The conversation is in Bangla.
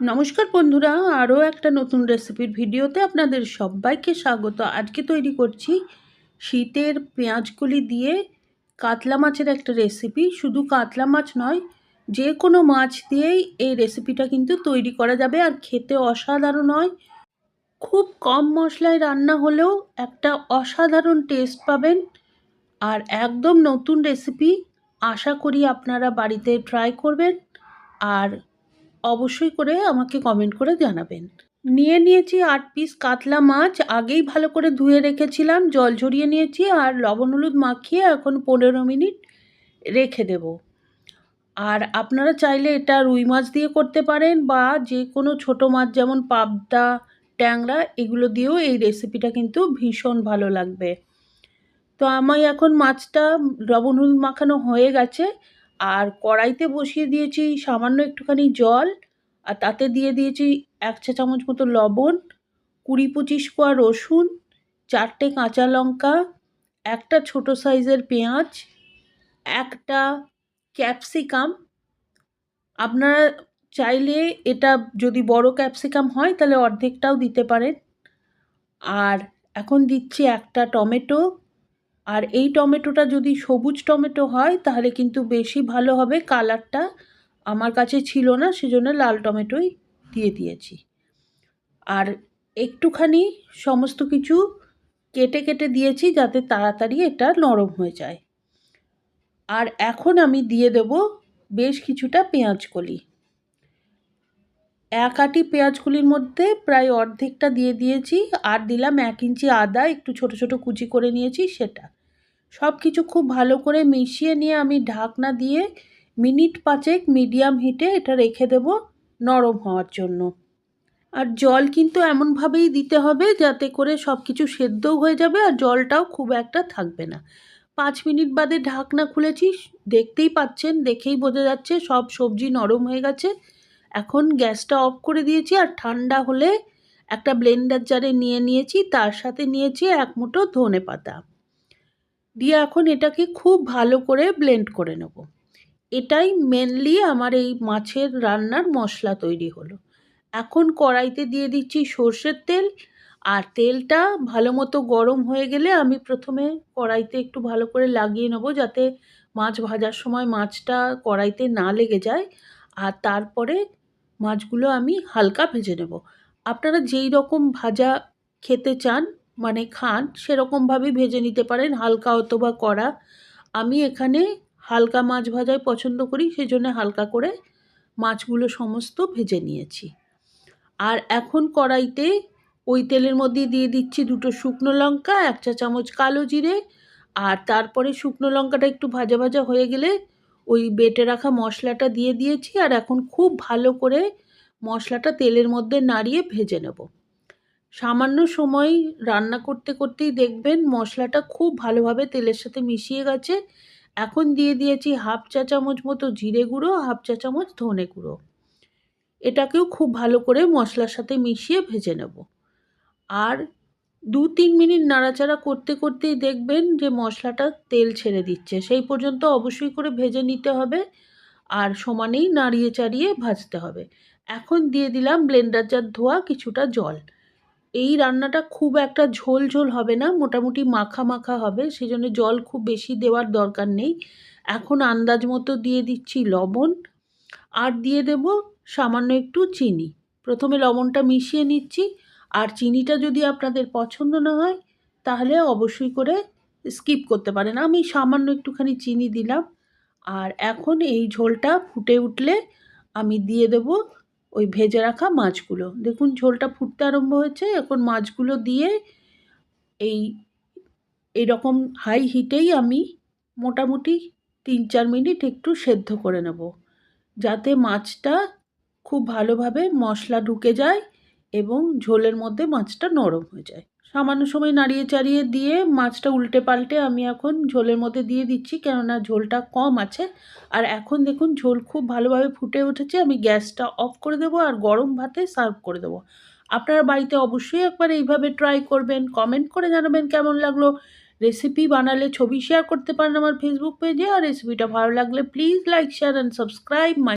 নমস্কার বন্ধুরা, আরও একটা নতুন রেসিপির ভিডিওতে আপনাদের সবাইকে স্বাগত। আজকে তৈরি করছি শীতের পেঁয়াজকলি দিয়ে কাতলা মাছের একটা রেসিপি। শুধু কাতলা মাছ নয়, যে কোনো মাছ দিয়েই এই রেসিপিটা কিন্তু তৈরি করা যাবে। আর খেতে অসাধারণ হয়। খুব কম মশলায় রান্না হলেও একটা অসাধারণ টেস্ট পাবেন। আর একদম নতুন রেসিপি আশা করি আপনারা বাড়িতে ট্রাই করবেন। আর অবশ্যই করে আমাকে কমেন্ট করে জানাবেন। নিয়ে নিয়েছি আট পিস কাতলা মাছ, আগেই ভালো করে ধুয়ে রেখেছিলাম, জল ঝরিয়ে নিয়েছি আর লবণ হলুদ মাখিয়ে এখন পনেরো মিনিট রেখে দেব। আর আপনারা চাইলে এটা রুই মাছ দিয়ে করতে পারেন বা যে কোনো ছোটো মাছ যেমন পাবদা, ট্যাংরা, এগুলো দিয়েও এই রেসিপিটা কিন্তু ভীষণ ভালো লাগবে। তো আমি এখন মাছটা লবণ হলুদ মাখানো হয়ে গেছে আর কড়াইতে বসিয়ে দিয়েছি সামান্য একটুখানি জল আর তাতে দিয়ে দিয়েছি এক চা চামচ মতো লবণ, কুড়ি পঁচিশ কোয়া রসুন, চারটে কাঁচা লঙ্কা, একটা ছোট সাইজের পেঁয়াজ, একটা ক্যাপসিকাম। আপনারা চাইলে এটা যদি বড় ক্যাপসিকাম হয় তাহলে অর্ধেকটাও দিতে পারেন। আর এখন দিচ্ছি একটা টমেটো আর এই টমেটোটা যদি সবুজ টমেটো হয়, তাহলে কিন্তু বেশি ভালো হবে। কালারটা আমার কাছে ছিল না, সেজন্য লাল টমেটোই দিয়ে দিয়েছি। আর একটুখানি সমস্ত কিছু কেটে কেটে দিয়েছি, যাতে তাড়াতাড়ি এটা নরম হয়ে যায়। আর এখন আমি দিয়ে দেব বেশ কিছুটা পেঁয়াজ কলি। এক আটি পেঁয়াজগুলির মধ্যে প্রায় অর্ধেকটা দিয়ে দিয়েছি আর দিলাম এক ইঞ্চি আদা, একটু ছোট ছোট কুচি করে নিয়েছি সেটা। সব কিছু খুব ভালো করে মিশিয়ে নিয়ে আমি ঢাকনা দিয়ে মিনিট পাঁচেক মিডিয়াম হিটে এটা রেখে দেব নরম হওয়ার জন্য। আর জল কিন্তু এমনভাবেই দিতে হবে যাতে করে সব কিছু সেদ্ধও হয়ে যাবে আর জলটাও খুব একটা থাকবে না। পাঁচ মিনিট বাদে ঢাকনা খুলেছি, দেখতেই পাচ্ছেন, দেখেই বোঝা যাচ্ছে সব সবজি নরম হয়ে গেছে। এখন গ্যাসটা অফ করে দিয়েছি আর ঠান্ডা হলে একটা ব্লেন্ডার জারে নিয়ে নিয়েছি, তার সাথে নিয়েছি এক মুঠো ধনে পাতা। দিয়ে এখন এটাকে খুব ভালো করে ব্লেন্ড করে নেব। এটাই মেনলি আমার এই মাছের রান্নার মশলা তৈরি হলো। এখন কড়াইতে দিয়ে দিচ্ছি সর্ষের তেল, আর তেলটা ভালো মতো গরম হয়ে গেলে আমি প্রথমে কড়াইতে একটু ভালো করে লাগিয়ে নেব যাতে মাছ ভাজার সময় মাছটা কড়াইতে না লেগে যায়। আর তারপরে মাছগুলো আমি হালকা ভেজে নেব। আপনারা যেই রকম ভাজা খেতে চান মানে খান সেরকমভাবেই ভেজে নিতে পারেন, হালকা অথবা কড়া। আমি এখানে হালকা মাছ ভাজাই পছন্দ করি সেই জন্য হালকা করে মাছগুলো সমস্ত ভেজে নিয়েছি। আর এখন কড়াইতে ওই তেলের মধ্যে দিয়ে দিচ্ছি দুটো শুকনো লঙ্কা, এক চা চামচ কালো জিরে, আর তারপরে শুকনো লঙ্কাটা একটু ভাজা ভাজা হয়ে গেলে ওই বেটে রাখা মশলাটা দিয়ে দিয়েছি আর এখন খুব ভালো করে মশলাটা তেলের মধ্যে নাড়িয়ে ভেজে নেব। সামান্য সময় রান্না করতে করতেই দেখবেন মশলাটা খুব ভালোভাবে তেলের সাথে মিশিয়ে গেছে। এখন দিয়ে দিয়েছি হাফ চা চামচ মতো জিরে গুঁড়ো, হাফ চা চামচ ধনে গুঁড়ো। এটাকেও খুব ভালো করে মশলার সাথে মিশিয়ে ভেজে নেব। আর দু তিন মিনিট নাড়াচাড়া করতে করতেই দেখবেন যে মশলাটা তেল ছেড়ে দিচ্ছে। সেই পর্যন্ত অবশ্যই করে ভেজে নিতে হবে আর সমানেই নাড়িয়ে চাড়িয়ে ভাজতে হবে। এখন দিয়ে দিলাম ব্লেন্ডার জার ধোয়া কিছুটা জল। এই রান্নাটা খুব একটা ঝোল ঝোল হবে না, মোটামুটি মাখা মাখা হবে সেই জন্য জল খুব বেশি দেওয়ার দরকার নেই। এখন আন্দাজ মতো দিয়ে দিচ্ছি লবণ আর দিয়ে দেব সামান্য একটু চিনি। প্রথমে লবণটা মিশিয়ে নিচ্ছি আর চিনিটা যদি আপনাদের পছন্দ না হয়, তাহলে অবশ্যই করে স্কিপ করতে পারেন। আমি সামান্য একটুখানি চিনি দিলাম, আর এখন এই ঝোলটা ফুটে উঠলে আমি দিয়ে দেব ওই ভেজে রাখা মাছগুলো। দেখুন, ঝোলটা ফুটতে আরম্ভ হয়েছে, এখন মাছগুলো দিয়ে এই, এরকম হাই হিটেই আমি মোটামুটি তিন চার মিনিট একটু সেদ্ধ করে নেব, যাতে মাছটা খুব ভালোভাবে মশলা ঢুকে যায় এবং ঝোলের মধ্যে মাছটা নরম হয়ে যায়। সামান্য সময় নাড়িয়ে চাড়িয়ে দিয়ে মাছটা উল্টে পাল্টে আমি এখন ঝোলের মধ্যে দিয়ে দিচ্ছি, কেননা ঝোলটা কম আছে। আর এখন দেখুন, ঝোল খুব ভালোভাবে ফুটে উঠেছে। আমি গ্যাসটা অফ করে দেবো আর গরম ভাতে সার্ভ করে দেবো। আপনারা বাড়িতে অবশ্যই একবার এইভাবে ট্রাই করবেন, কমেন্ট করে জানাবেন কেমন লাগল। রেসিপি বানালে ছবি শেয়ার করতে পারেন আমার ফেসবুক পেজে। আর রেসিপিটা ভালো লাগলে please like, share and subscribe my